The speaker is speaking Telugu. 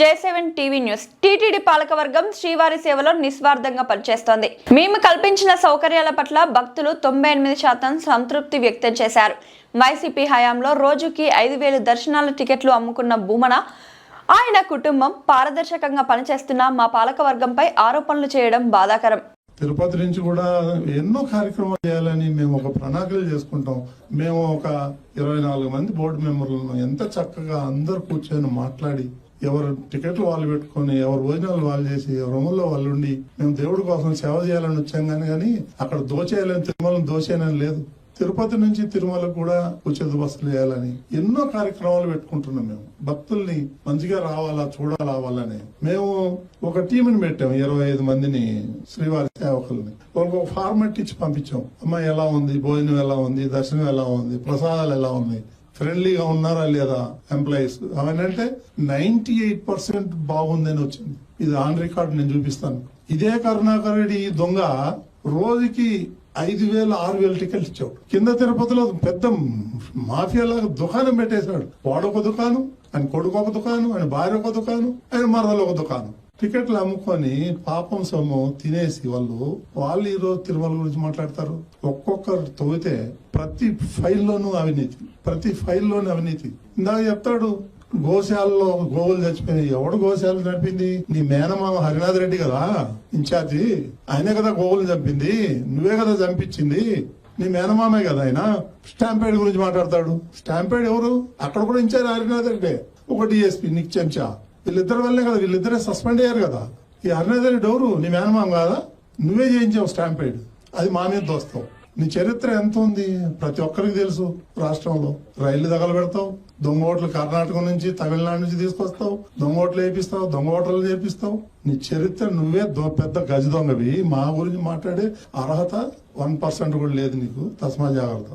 J seven TV news. TTD పాలకవర్గం శ్రీవారి సేవలో నిస్వార్థంగా పనిచేస్తోంది. మేము కల్పించిన సౌకర్యాల పట్ల భక్తులు తొంభై ఎనిమిది శాతం సంతృప్తి వ్యక్తం చేశారు. వైసీపీ హయాంలో రోజుకి ఐదు వేలు దర్శనాల టికెట్లు అమ్ముకున్న భూమన ఆయన కుటుంబం పారదర్శకంగా పనిచేస్తున్న మా పాలకవర్గంపై ఆరోపణలు చేయడం బాధాకరం. తిరుపతి నుంచి కూడా ఎన్నో కార్యక్రమాలు చేయాలని మేము ఒక ప్రణాళికలు చేసుకుంటాం. మేము ఒక ఇరవై నాలుగు మంది బోర్డు మెంబర్లను ఎంత చక్కగా అందరు కూర్చొని మాట్లాడి ఎవరు టికెట్లు వాళ్ళు పెట్టుకొని ఎవరు భోజనాలు వాళ్ళు చేసి రూముల్లో వాళ్ళు ఉండి మేము దేవుడి కోసం సేవ చేయాలని వచ్చాం కానీ కానీ అక్కడ దోచేయాలని తిరుమలను దోచేయాలని లేదు. తిరుపతి నుంచి తిరుమలకు కూడా ఉచిత బస్సులు వేయాలని ఎన్నో కార్యక్రమాలు పెట్టుకుంటున్నాం మేము. భక్తుల్ని మంచిగా రావాలా చూడాలా వాళ్ళని. మేము ఒక టీంని పెట్టాం ఇరవై ఐదు మందిని శ్రీవారి సేవకుల్ని. వాళ్ళకి ఒక ఫార్మాట్ ఇచ్చి పంపించాం. అమ్మ ఎలా ఉంది? భోజనం ఎలా ఉంది? దర్శనం ఎలా ఉంది? ప్రసాదాలు ఎలా ఉన్నాయి? ఫ్రెండ్లీగా ఉన్నారా లేదా ఎంప్లాయీస్? అవన్నీ అంటే నైన్టీ ఎయిట్ పర్సెంట్ బాగుందని వచ్చింది. ఇది ఆన్ రికార్డ్ నేను చూపిస్తాను. ఇదే కరుణాకర్ రెడ్డి దొంగ రోజుకి ఐదు వేల ఆరు వేల టికెట్లు ఇచ్చాడు. కింద తిరుపతిలో పెద్ద మాఫియాలాగా దుకాణం పెట్టేశాడు. వాడొక దుకాణం ఆయన కొడుకు ఒక దుకాణం ఆయన భార్య ఒక దుకాణం ఆయన మరదలు ఒక దుకాణం. టికెట్లు అమ్ముకొని పాపం సొమ్ము తినేసి వాళ్ళు వాళ్ళు ఈ రోజు తిరుమల గురించి మాట్లాడతారు. ఒక్కొక్కరు తవ్వితే ప్రతి ఫైల్లోనూ అవినీతి ప్రతి ఫైల్లోనూ అవినీతి. ఇందాక చెప్తాడు గోశాలలో గోవులు చచ్చిపోయినాయి. ఎవడు గోశాల చంపింది? నీ మేనమామ హరినాథ్ రెడ్డి కదా ఇన్ఛార్జి. ఆయనే కదా గోవులు చంపింది. నువ్వే కదా చంపించింది. నీ మేనమామే కదా ఆయన. స్టాంపేడ్ గురించి మాట్లాడతాడు. స్టాంపేడ్ ఎవరు? అక్కడ కూడా ఇన్ఛార్జ్ హరినాథ్ రెడ్డి. ఒక డిఎస్పీ నిక్ చెంచా. వీళ్ళిద్దరి వల్లే కదా వీళ్ళిద్దరే సస్పెండ్ అయ్యారు కదా. ఈ అరుణాదరి డోరు నీ మేనమామ కాదా? నువ్వే చేయించావు స్టాంపేడ్. అది మా మీద దోస్తావు. నీ చరిత్ర ఎంత ఉంది? ప్రతి ఒక్కరికి తెలుసు రాష్ట్రంలో. రైళ్ళు తగలబెడతావు దొంగ ఓట్లు కర్ణాటక నుంచి తమిళనాడు నుంచి తీసుకొస్తావు దొంగ ఓట్లు వేపిస్తావు దొంగ ఓటర్లు చేపిస్తావు. నీ చరిత్ర నువ్వే పెద్ద గజ దొంగవి. మా గురించి మాట్లాడే అర్హత వన్ పర్సెంట్ కూడా లేదు నీకు. తస్మా జాగ్రత్త.